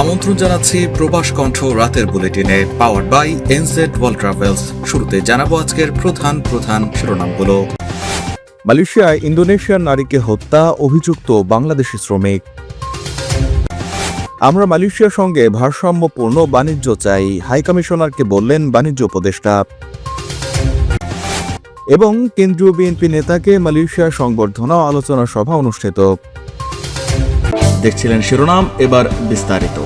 আমন্ত্রণ জানাচ্ছি প্রবাস কণ্ঠ রাতের বুলেটিনে power by NZ world travels শুরুতে জানাব আজকের প্রধান প্রধান শিরোনামগুলো। মালয়েশিয়ায় ইন্দোনেশিয়ান নারীকে হত্যা, অভিযুক্ত বাংলাদেশি শ্রমিক। আমরা মালয়েশিয়ার সঙ্গে ভারসাম্যপূর্ণ বাণিজ্য চাই হাইকমিশনারকে বললেন বাণিজ্য উপদেষ্টা। এবং কেন্দ্রীয় বিএনপি নেতাকে মালয়েশিয়ার সংবর্ধনা আলোচনা সভা অনুষ্ঠিত। দেখছিলেন শিরোনাম এবার বিস্তারিত।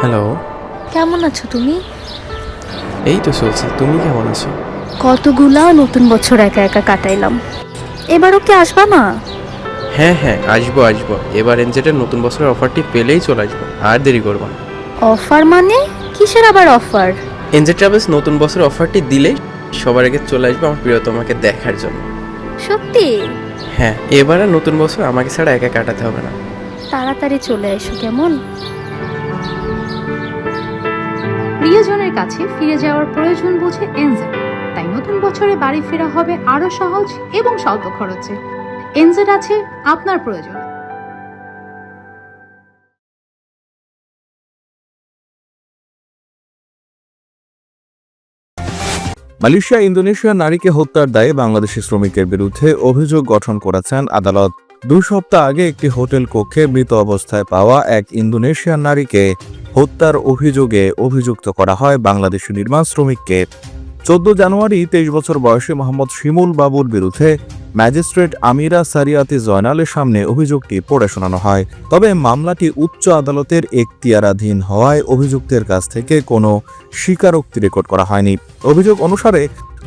হ্যালো কেমন আছো তুমি? এই তো চলছে। তুমি কেমন আছো? কতগুলা নতুন বছর একা একা কাটাইলাম। এবারও কি আসবা না হ্যাঁ হ্যাঁ আসব আসব। এবার এনজেটের নতুন বছরের অফারটি পেলেই চলে আসব। আর দেরি করব না। অফার মানে? কিসের আবার অফার এনজেড ট্রাভেলস নতুন বছরের অফারটি দিলে সবার আগে চলে আসবে আমার প্রিয়তমাকে দেখার জন্য। সত্যি? হ্যাঁ এবার আর নতুন বছর আমাকে ছাড়া একা কাটাতে হবে না। তাড়াতাড়ি চলে এসো কেমন? প্রিয়জনের কাছে ফিরে যাওয়ার প্রয়োজন বুঝে এনজেড তাই নতুন বছরে বাড়ি ফেরা হবে আরও সহজ এবং স্বল্প খরচে। এনজেড আছে আপনার প্রয়োজন। মালয়েশিয়া ইন্দোনেশিয়ার নারীকে হত্যার দায়ে বাংলাদেশি শ্রমিকের বিরুদ্ধে অভিযোগ গঠন করেছেন আদালত। দুই সপ্তাহ আগে একটি হোটেল কক্ষে মৃত অবস্থায় পাওয়া এক ইন্দোনেশিয়ান নারীকে হত্যার অভিযোগে অভিযুক্ত করা হয় বাংলাদেশি নির্মাণ শ্রমিককে। চোদ্দ জানুয়ারি তেইশ বছর বয়সী মোহাম্মদ শিমুল বাবুর বিরুদ্ধে ম্যাজিস্ট্রেট আমিরা সারিয়াতি জয়নালের সামনে অভিযোগটি পড়ে শোনানো হয়। তবে মামলাটি উচ্চ আদালতের এখতিয়ারাধীন হওয়ায় অভিযুক্তের কাছ থেকে কোনো স্বীকারোক্তি রেকর্ড করা হয়নি। অভিযোগ অনুসারে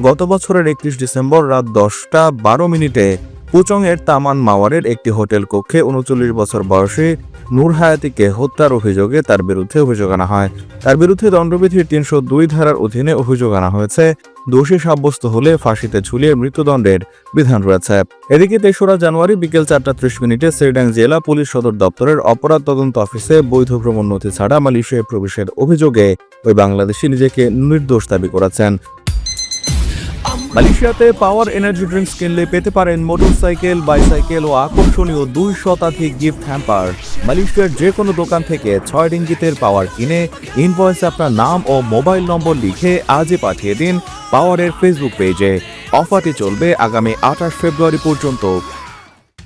গত বছরের একত্রিশ ডিসেম্বর রাত দশটা বারো মিনিটে পুচংয়ের তামান মাওয়ারের একটি হোটেল কক্ষে উনচল্লিশ বছর বয়সী নূর হায়াতিকে হত্যার অভিযোগে তার বিরুদ্ধে অভিযোগ আনা হয়। তার বিরুদ্ধে দণ্ডবিধির তিনশো দুই ধারার অধীনে অভিযোগ আনা হয়েছে। দোষী সাব্যস্ত হলে ফাঁসিতে ঝুলিয়ে মৃত্যুদণ্ডের বিধান রয়েছে। এদিকে তেসরা জানুয়ারি বিকেল চারটা ত্রিশ মিনিটে সেরডাং জেলা পুলিশ সদর দপ্তরের অপরাধ তদন্ত অফিসে বৈধ ভ্রমণ নথি ছাড়া মালয়েশিয়ায় প্রবেশের অভিযোগে ওই বাংলাদেশি নিজেকে নির্দোষ দাবি করেছেন। মালয়েশিয়াতে পাওয়ার এনার্জি ড্রিঙ্কস কিনলে পেতে পারেন মোটরসাইকেল, বাইসাইকেল ও আকর্ষণীয় দুই শতাধিক গিফট হ্যাম্পার। মালয়েশিয়ার যে কোনো দোকান থেকে ছয় রিঙ্গিতের পাওয়ার কিনে ইনভয়েসে আপনার নাম ও মোবাইল নম্বর লিখে আজই পাঠিয়ে দিন পাওয়ারের ফেসবুক পেজে। অফারটি চলবে আগামী আঠাশ ফেব্রুয়ারি পর্যন্ত।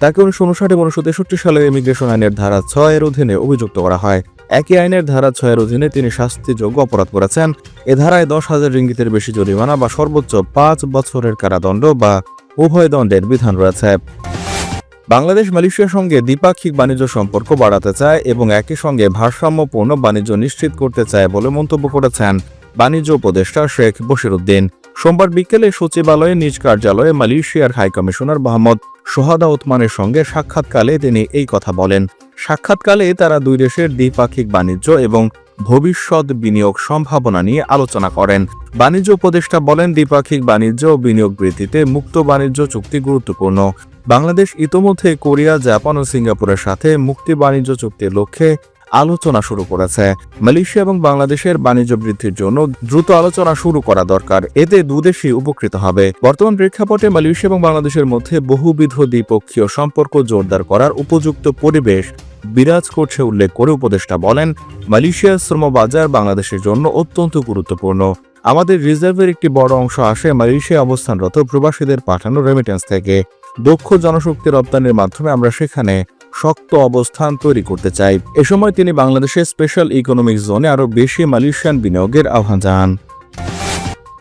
তাকে উনিশশো উনষাট এবং উনিশশো তেষট্টি সালে ইমিগ্রেশন আইনের ধারা ছয়ের অধীনে অভিযুক্ত করা হয়। একই আইনের ধারা ছয়ের অধীনে তিনি শাস্তিযোগ্য অপরাধ করেছেন। এ ধারায় দশ হাজার রিঙ্গিতের বেশি জরিমানা বা সর্বোচ্চ পাঁচ বছরের কারাদণ্ড বা উভয় দণ্ডের বিধান রয়েছে। বাংলাদেশ মালয়েশিয়ার সঙ্গে দ্বিপাক্ষিক বাণিজ্য সম্পর্ক বাড়াতে চায় এবং একই সঙ্গে ভারসাম্যপূর্ণ বাণিজ্য নিশ্চিত করতে চায় বলে মন্তব্য করেছেন বাণিজ্য উপদেষ্টা শেখ বশিরুদ্দিন। সোমবার বিকেলে সচিবালয়ে নিজ কার্যালয়ে মালয়েশিয়ার হাইকমিশনার মোহাম্মদ সোহাদা ওতমানের সঙ্গে সাক্ষাৎকালে তিনি এই কথা বলেন, সাক্ষাৎকালে তারা দুই দেশের দ্বিপাক্ষিক বাণিজ্য এবং ভবিষ্যৎ বিনিয়োগ সম্ভাবনা নিয়ে আলোচনা করেন। বাণিজ্য উপদেষ্টা বলেন, দ্বিপাক্ষিক বাণিজ্য ও বিনিয়োগ বৃদ্ধিতে মুক্ত বাণিজ্য চুক্তি গুরুত্বপূর্ণ। বাংলাদেশ ইতোমধ্যে কোরিয়া, জাপান ও সিঙ্গাপুরের সাথে মুক্তি বাণিজ্য চুক্তির লক্ষ্যে আলোচনা শুরু করেছে। মালয়েশিয়া এবং বাংলাদেশের বাণিজ্য বৃদ্ধির জন্য দ্রুত আলোচনা শুরু করা দরকার। এতে দুদেশই উপকৃত হবে। বর্তমান প্রেক্ষাপটে মালয়েশিয়া এবং বাংলাদেশের মধ্যে বহুবিধ দ্বিপক্ষীয় সম্পর্ক জোরদার করার উপযুক্ত পরিবেশ বিরাজ করছে উল্লেখ করে উপদেষ্টা বলেন, মালয়েশিয়ার শ্রমবাজার বাংলাদেশের জন্য অত্যন্ত গুরুত্বপূর্ণ। আমাদের রিজার্ভের একটি বড় অংশ আসে মালয়েশিয়া অবস্থানরত প্রবাসীদের পাঠানো রেমিটেন্স থেকে। দক্ষ জনশক্তি রপ্তানির মাধ্যমে আমরা সেখানে শক্ত অবস্থান তৈরি করতে চাই। এ সময় তিনি বাংলাদেশের স্পেশাল ইকোনমিক জোনে আরও বেশি মালয়েশিয়ান বিনিয়োগের আহ্বান জানান।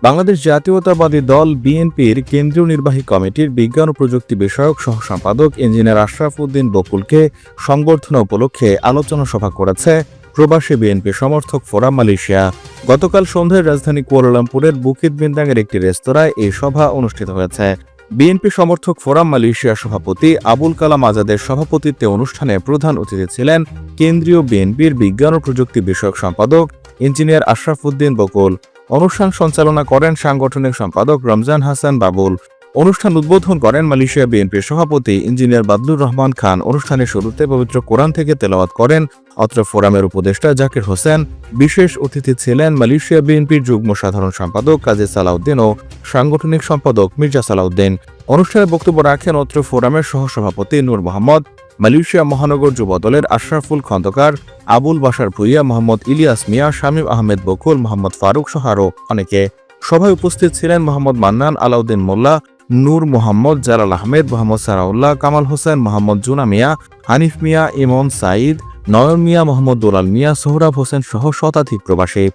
বাংলাদেশ জাতীয়তাবাদী দল বিএনপির কেন্দ্রীয় নির্বাহী কমিটির বিজ্ঞান ও প্রযুক্তি বিষয়ক সহ সম্পাদক ইঞ্জিনিয়ার আশরাফ উদ্দিন বকুলকে সংবর্ধনা উপলক্ষে আলোচনা সভা করেছে প্রবাসী বিএনপি সমর্থক ফোরাম মালয়েশিয়া। গতকাল সন্ধ্যায় রাজধানী কুয়ালালামপুরের বুকিত বিন্দাঙের একটি রেস্তোরাঁয় এই সভা অনুষ্ঠিত হয়েছে। বিএনপি সমর্থক ফোরাম মালয়েশিয়ার সভাপতি আবুল কালাম আজাদের সভাপতিত্বে অনুষ্ঠানে প্রধান অতিথি ছিলেন কেন্দ্রীয় বিএনপির বিজ্ঞান ও প্রযুক্তি বিষয়ক সম্পাদক ইঞ্জিনিয়ার আশরাফ উদ্দিন বকুল। অনুষ্ঠান সঞ্চালনা করেন সাংগঠনিক সম্পাদক রমজান হাসান বাবুল। অনুষ্ঠান উদ্বোধন করেন মালয়েশিয়া বিএনপির সভাপতি ইঞ্জিনিয়ার বাদলুর রহমান খান। অনুষ্ঠানের শুরুতে পবিত্র কোরআন থেকে তেলাওয়াত করেন অত্র ফোরামের উপদেষ্টা জাকির হোসেন। বিশেষ অতিথি ছিলেন মালয়েশিয়া বিএনপির যুগ্ম সাধারণ সম্পাদক কাজী সালাউদ্দিন ও সাংগঠনিক সম্পাদক মির্জা সালাউদ্দিন। অনুষ্ঠানে বক্তব্য রাখেন অত্র ফোরামের সহসভাপতি নূর মোহাম্মদ, মালয়েশিয়া মহানগর যুব দলের আশরাফুল খন্দকার, আবুল বাসার ভুইয়া, মোহাম্মদ ইলিয়াস মিয়া, শামীম আহমেদ বকুল, মোহাম্মদ ফারুক সহ আরও অনেকে। সভায় উপস্থিত ছিলেন মোহাম্মদ মান্নান, আলাউদ্দিন মোল্লা নূর মোহাম্মদ, জালাল আহমেদ, মোহাম্মদ সারাউল্লাহ, কামাল হোসেন, মোহাম্মদ জুনা মিয়া, হানিফ মিয়া, ইমন সাইদ নয়ন মিয়া, মোহাম্মদ দুলাল মিয়া, সোহরাব হোসেন সহ শতাধিক প্রবাসী।